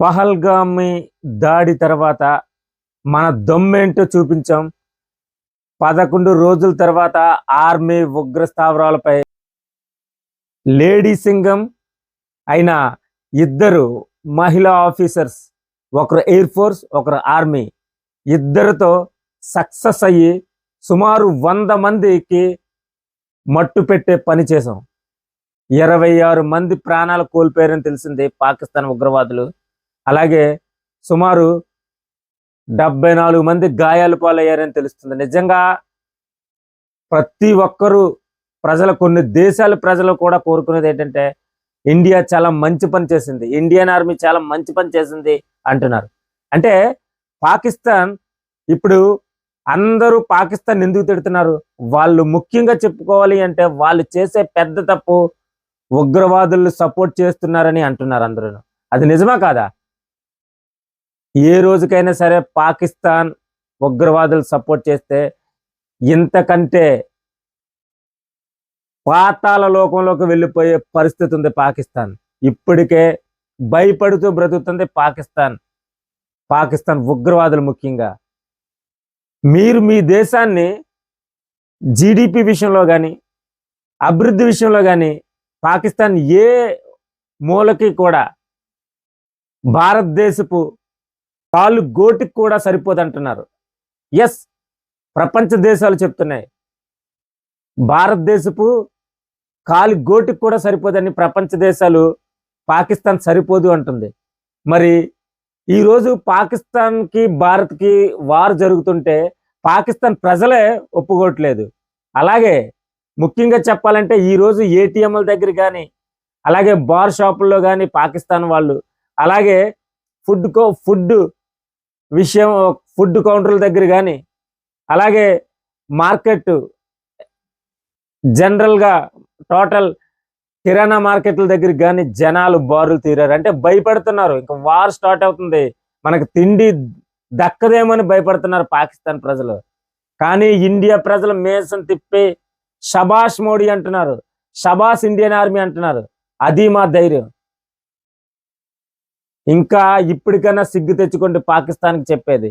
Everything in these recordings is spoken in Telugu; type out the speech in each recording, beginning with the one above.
పహల్గామి దాడి తర్వాత మన దమ్మేంటో చూపించాం. పదకొండు రోజుల తర్వాత ఆర్మీ ఉగ్ర స్థావరాలపై లేడీ సింగం అయిన ఇద్దరు మహిళా ఆఫీసర్స్ ఒకరు ఎయిర్ ఫోర్స్ ఒకరు ఆర్మీ. ఇద్దరితో సక్సెస్ అయ్యి సుమారు వంద మందికి మట్టు పెట్టే పని చేసాం ఇరవై ఆరు మంది ప్రాణాలు కోల్పోయారని తెలిసింది పాకిస్తాన్ ఉగ్రవాదులు. అలాగే సుమారు డెబ్బై నాలుగు మంది గాయాలు పాలయ్యారని తెలుస్తుంది. నిజంగా ప్రతి ఒక్కరూ ప్రజలు కొన్ని దేశాల ప్రజలు కూడా కోరుకునేది ఏంటంటే ఇండియా చాలా మంచి పని చేసింది. ఇండియన్ ఆర్మీ చాలా మంచి పని చేసింది అంటున్నారు. అంటే పాకిస్తాన్ ఇప్పుడు అందరూ పాకిస్తాన్ ఎందుకు తిడుతున్నారు? వాళ్ళు ముఖ్యంగా చెప్పుకోవాలి అంటే వాళ్ళు చేసే పెద్ద తప్పు ఉగ్రవాదులు సపోర్ట్ చేస్తున్నారని అంటున్నారు అందరూ. అది నిజమా కాదా? ఏ రోజుకైనా సరే పాకిస్తాన్ ఉగ్రవాదులు సపోర్ట్ చేస్తే ఇంతకంటే పాతాల లోకంలోకి వెళ్ళిపోయే పరిస్థితి ఉంది పాకిస్తాన్. ఇప్పటికే భయపడుతూ బ్రతుకుతుంది పాకిస్తాన్. పాకిస్తాన్ ఉగ్రవాదులు ముఖ్యంగా. మీరు మీ దేశాన్ని జీడిపి విషయంలో కానీ అభివృద్ధి విషయంలో కానీ పాకిస్తాన్ ఏ మూలకి కూడా భారతదేశపు కాళ్ళు గోటికి కూడా సరిపోదంటున్నారు. ఎస్ ప్రపంచ దేశాలు చెప్తున్నాయి. భారతదేశపు కాలు గోటికి కూడా సరిపోదని ప్రపంచ దేశాలు పాకిస్తాన్ సరిపోదు అంటుంది. మరి ఈరోజు పాకిస్తాన్కి భారత్కి వార్ జరుగుతుంటే పాకిస్తాన్ ప్రజలే ఒప్పుకోవట్లేదు. అలాగే ముఖ్యంగా చెప్పాలంటే ఈరోజు ఏటీఎంల దగ్గర కానీ అలాగే బార్ షాపుల్లో కానీ పాకిస్తాన్ వాళ్ళు అలాగే ఫుడ్ కో ఫుడ్ విషయం ఫుడ్ కౌంటర్ల దగ్గర కానీ అలాగే మార్కెట్ జనరల్గా టోటల్ కిరాణా మార్కెట్ల దగ్గర కానీ జనాలు బారులు తీరారు. అంటే భయపడుతున్నారు. ఇంకా వార్ స్టార్ట్ అవుతుంది. మనకు తిండి దక్కదేమని భయపడుతున్నారు పాకిస్తాన్ ప్రజలు. కానీ ఇండియా ప్రజలు మేసం తిప్పి షబాష్ మోడీ అంటున్నారు. షబాష్ ఇండియన్ ఆర్మీ అంటున్నారు. అది మా ధైర్యం. ఇంకా ఇప్పటికైనా సిగ్గు తెచ్చుకోండి పాకిస్తాన్కి చెప్పేది.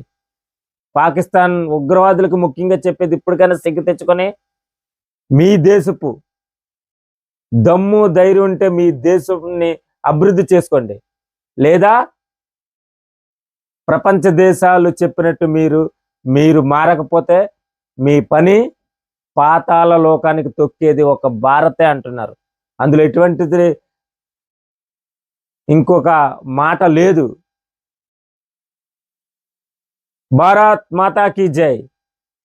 పాకిస్తాన్ ఉగ్రవాదులకు ముఖ్యంగా చెప్పేది ఇప్పటికైనా సిగ్గు తెచ్చుకొని మీ దేశపు దమ్ము ధైర్యం ఉంటే మీ దేశాన్ని అభివృద్ధి చేసుకోండి. లేదా ప్రపంచ దేశాలు చెప్పినట్టు మీరు మీరు మారకపోతే మీ పని పాతాల లోకానికి తొక్కేది ఒక భారతే అంటున్నారు. అందులో ఎటువంటిది ఇంకొక మాట లేదు. భారత్ మాతాకి జై.